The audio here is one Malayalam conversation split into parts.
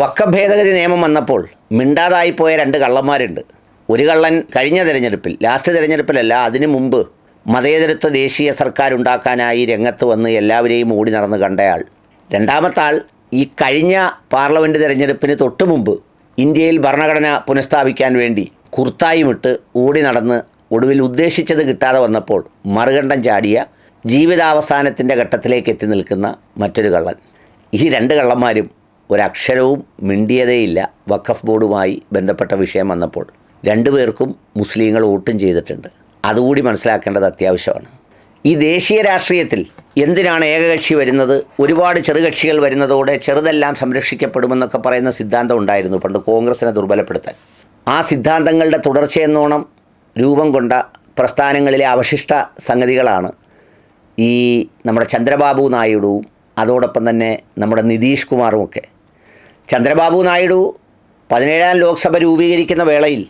വക്ക ഭേദഗതി നിയമം വന്നപ്പോൾ മിണ്ടാതായിപ്പോയ രണ്ട് കള്ളന്മാരുണ്ട്. ഒരു കള്ളൻ കഴിഞ്ഞ തിരഞ്ഞെടുപ്പിൽ ലാസ്റ്റ് തിരഞ്ഞെടുപ്പിലല്ല അതിനു മുമ്പ് മതേതരത്വ ദേശീയ സർക്കാർ ഉണ്ടാക്കാനായി രംഗത്ത് വന്ന് എല്ലാവരെയും ഓടി നടന്ന് കണ്ടയാൾ. രണ്ടാമത്തെ ആൾ ഈ കഴിഞ്ഞ പാർലമെന്റ് തിരഞ്ഞെടുപ്പിന് തൊട്ടു മുമ്പ് ഇന്ത്യയിൽ ഭരണഘടന പുനഃസ്ഥാപിക്കാൻ വേണ്ടി കുർത്തായുമിട്ട് ഓടി നടന്ന് ഒടുവിൽ ഉദ്ദേശിച്ചത് കിട്ടാതെ വന്നപ്പോൾ മറുകണ്ഠം ചാടിയ ജീവിതാവസാനത്തിന്റെ ഘട്ടത്തിലേക്ക് എത്തി നിൽക്കുന്ന മറ്റൊരു കള്ളൻ. ഈ രണ്ട് കള്ളന്മാരും ഒരക്ഷരവും മിണ്ടിയതേയില്ല വഖഫ് ബോർഡുമായി ബന്ധപ്പെട്ട വിഷയം വന്നപ്പോൾ. രണ്ടുപേർക്കും മുസ്ലിങ്ങൾ വോട്ടും ചെയ്തിട്ടുണ്ട്. അതുകൂടി മനസ്സിലാക്കേണ്ടത് അത്യാവശ്യമാണ്. ഈ ദേശീയ രാഷ്ട്രീയത്തിൽ എന്തിനാണ് ഏകകക്ഷി വരുന്നത്? ഒരുപാട് ചെറുകക്ഷികൾ വരുന്നതോടെ ചെറുതെല്ലാം സംരക്ഷിക്കപ്പെടുമെന്നൊക്കെ പറയുന്ന സിദ്ധാന്തം ഉണ്ടായിരുന്നു പണ്ട് കോൺഗ്രസിനെ ദുർബലപ്പെടുത്താൻ. ആ സിദ്ധാന്തങ്ങളുടെ തുടർച്ചയെന്നോണം രൂപം കൊണ്ട പ്രസ്ഥാനങ്ങളിലെ അവശിഷ്ട സംഗതികളാണ് ഈ നമ്മുടെ ചന്ദ്രബാബു നായിഡുവും അതോടൊപ്പം തന്നെ നമ്മുടെ നിതീഷ് കുമാറുമൊക്കെ. ചന്ദ്രബാബു നായിഡു പതിനേഴാം ലോക്സഭ രൂപീകരിക്കുന്ന വേളയിൽ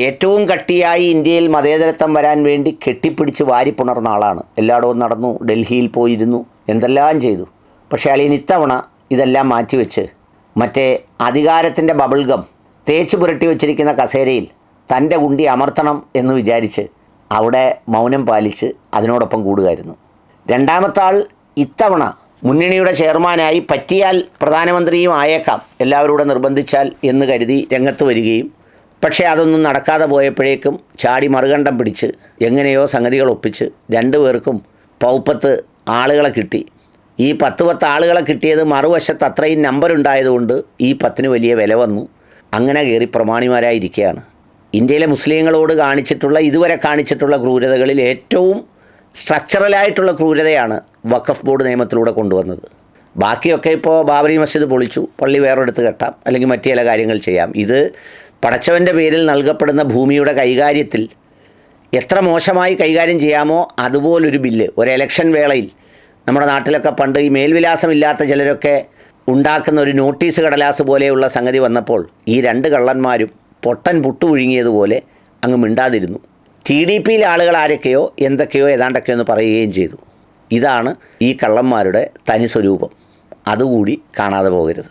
ഏറ്റവും കട്ടിയായി ഇന്ത്യയിൽ മതേതരത്വം വരാൻ വേണ്ടി കെട്ടിപ്പിടിച്ച് വാരിപ്പുണർന്ന ആളാണ്. എല്ലായിടവും നടന്നു ഡൽഹിയിൽ പോയിരുന്നു എന്തെല്ലാം ചെയ്തു. പക്ഷേ അളിയൻ ഇത്തവണ ഇതെല്ലാം മാറ്റിവെച്ച് മറ്റേ അധികാരത്തിന്റെ ബബിൾഗം തേച്ച് പുരട്ടി വെച്ചിരിക്കുന്ന കസേരയിൽ തന്റെ കുണ്ടി അമർത്തണം എന്ന് വിചാരിച്ച് അവിടെ മൗനം പാലിച്ച് അതിനോടൊപ്പം കൂടുകയായിരുന്നു. രണ്ടാമത്തെ ആൾ ഇത്തവണ മുന്നണിയുടെ ചെയർമാനായി പറ്റിയാൽ പ്രധാനമന്ത്രിയും ആയേക്കാം. എല്ലാവരോടും നിർബന്ധിച്ചാൽ എന്ന് കരുതി രംഗത്ത് വരികയും. പക്ഷേ അതൊന്നും നടക്കാതെ പോയപ്പോഴേക്കും ചാടി മറുകണ്ഠം പിടിച്ച് എങ്ങനെയോ സംഗതികൾ ഒപ്പിച്ച് രണ്ടു പേർക്കും പൗപ്പത്ത് ആളുകളെ കിട്ടി. ഈ പത്ത് പത്ത് ആളുകളെ കിട്ടിയത് മറുവശത്ത് അത്രയും നമ്പർ ഉണ്ടായതുകൊണ്ട് ഈ പത്തിന് വലിയ വില വന്നു. അങ്ങനെ കയറി പ്രമാണിമാരായിരിക്കുകയാണ്. ഇന്ത്യയിലെ മുസ്ലിങ്ങളോട് കാണിച്ചിട്ടുള്ള ഇതുവരെ കാണിച്ചിട്ടുള്ള ക്രൂരതകളിൽ ഏറ്റവും സ്ട്രക്ചറലായിട്ടുള്ള ക്രൂരതയാണ് വഖഫ് ബോർഡ് നിയമത്തിലൂടെ കൊണ്ടുവന്നത്. ബാക്കിയൊക്കെ ഇപ്പോൾ ബാബരി മസ്ജിദ് പൊളിച്ചു പള്ളി വേറെടുത്ത് കെട്ടാം അല്ലെങ്കിൽ മറ്റു ചില കാര്യങ്ങൾ ചെയ്യാം. ഇത് പടച്ചവന്റെ പേരിൽ നൽകപ്പെടുന്ന ഭൂമിയുടെ കൈകാര്യത്തിൽ എത്ര മോശമായി കൈകാര്യം ചെയ്യാമോ അതുപോലൊരു ബില്ല് ഒരു ഇലക്ഷൻ വേളയിൽ നമ്മുടെ നാട്ടിലൊക്കെ പണ്ട് ഈ മേൽവിലാസമില്ലാത്ത ചിലരൊക്കെ ഉണ്ടാക്കുന്ന ഒരു നോട്ടീസ് കടലാസ് പോലെയുള്ള സംഗതി വന്നപ്പോൾ ഈ രണ്ട് കള്ളന്മാരും പൊട്ടൻ പുട്ടു വിഴുങ്ങിയതുപോലെ അങ്ങ് മിണ്ടാതിരുന്നു. ടി ഡി പിയിലെ ആളുകൾ ആരൊക്കെയോ എന്തൊക്കെയോ ഏതാണ്ടൊക്കെയോ എന്ന് പറയുകയും ചെയ്തു. ഇതാണ് ഈ കള്ളന്മാരുടെ തനി സ്വരൂപം. അതുകൂടി കാണാതെ പോകരുത്.